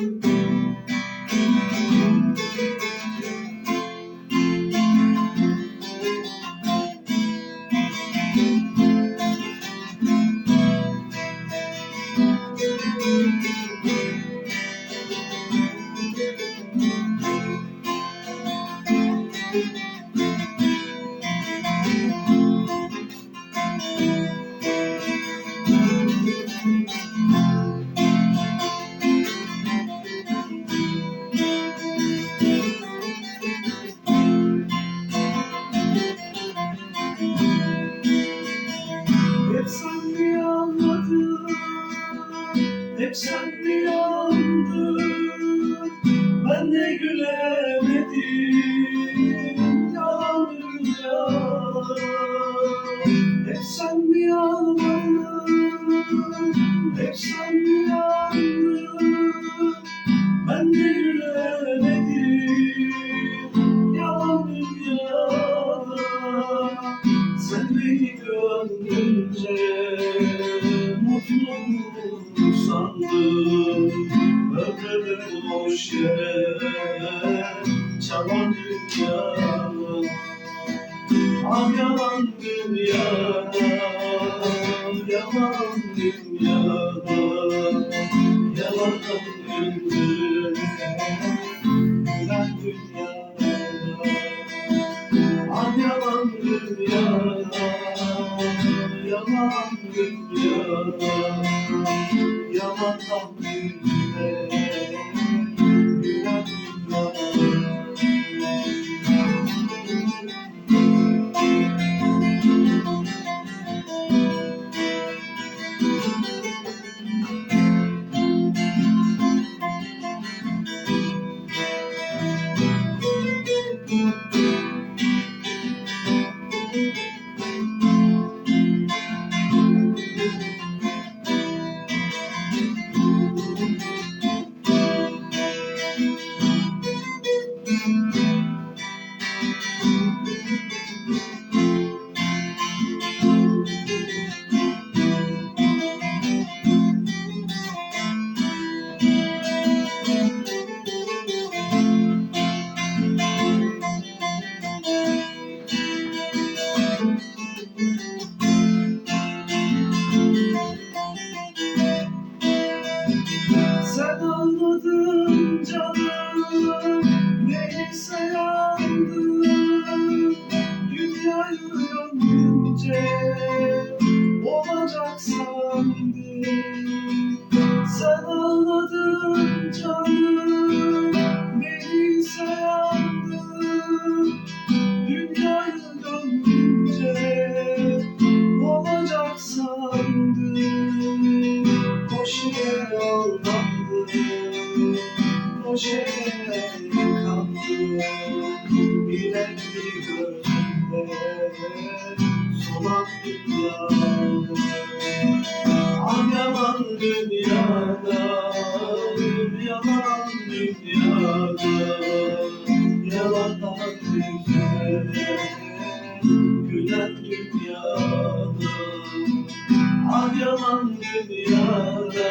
Hep Hep yandın? Ben de gülemedim Yalan dünya Hep sen mi anladın? Hep sen mi Yere çalan dünyada Ah yalan dünyada, yalan dünyada Yalan dünyada Ah yalan dünyada, yalan dünyada, yalandan yüzüne, Sen Solan dünyada yalan dünyada Yalan dünyada Gülen dünyada Ah yalan dünyada,